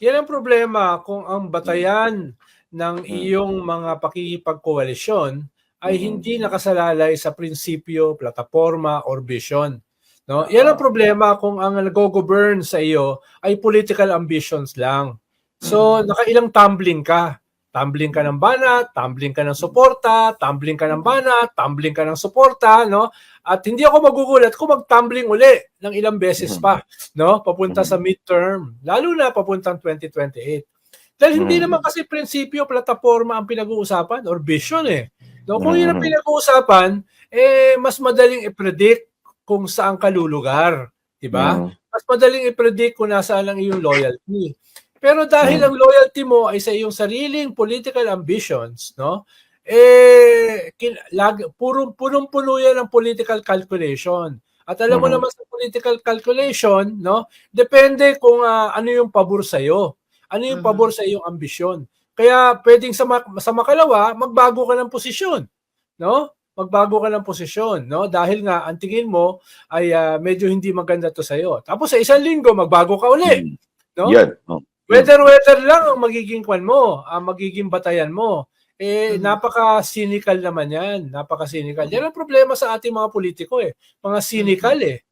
Yan ang problema kung ang batayan ng Hmm. iyong mga pakikipagkoalisyon ay Mm. hindi nakasalalay sa prinsipyo, plataporma, or vision. No? Yan ang problema kung ang nag-govern sa iyo ay political ambitions lang. So, nakailang tumbling ka. Tumbling ka ng banat, tumbling ka ng suporta, tumbling ka ng banat, tumbling ka ng suporta, no? At hindi ako magugulat kung mag-tumbling uli ng ilang beses pa, no? Papunta sa midterm, lalo na papuntang 2028. Dahil hindi Mm. naman kasi prinsipyo, plataforma ang pinag-uusapan or vision eh. No, kung yun ang pinag-uusapan, eh mas madaling i-predict kung saan ka lulugar, 'di ba? Mas madaling i-predict kung nasaan ang iyong loyalty. Pero dahil Mm. ang loyalty mo ay sa iyong sariling political ambitions, no? Eh kin, lag, purong punong-puno yan ng political calculation. At alam mo Mhm. naman sa political calculation, no? Depende kung ah, ano yung pabor sa iyo. Ano yung Mhm. pabor sa iyong ambisyon. Kaya pwedeng sa, ma- sa makalawa, magbago ka ng posisyon, no? Magbago ka ng posisyon, no? Dahil nga ang tingin mo ay ah, medyo hindi maganda to sa iyo. Tapos sa isang linggo magbago ka uli, Mm. no? Yan. Oh. Weather weather lang ang magiging kwan mo, ang magiging batayan mo. Eh Mhm. napaka-cynical naman 'yan, napaka-cynical. Yan ang problema sa ating mga politiko eh. Mga cynical eh,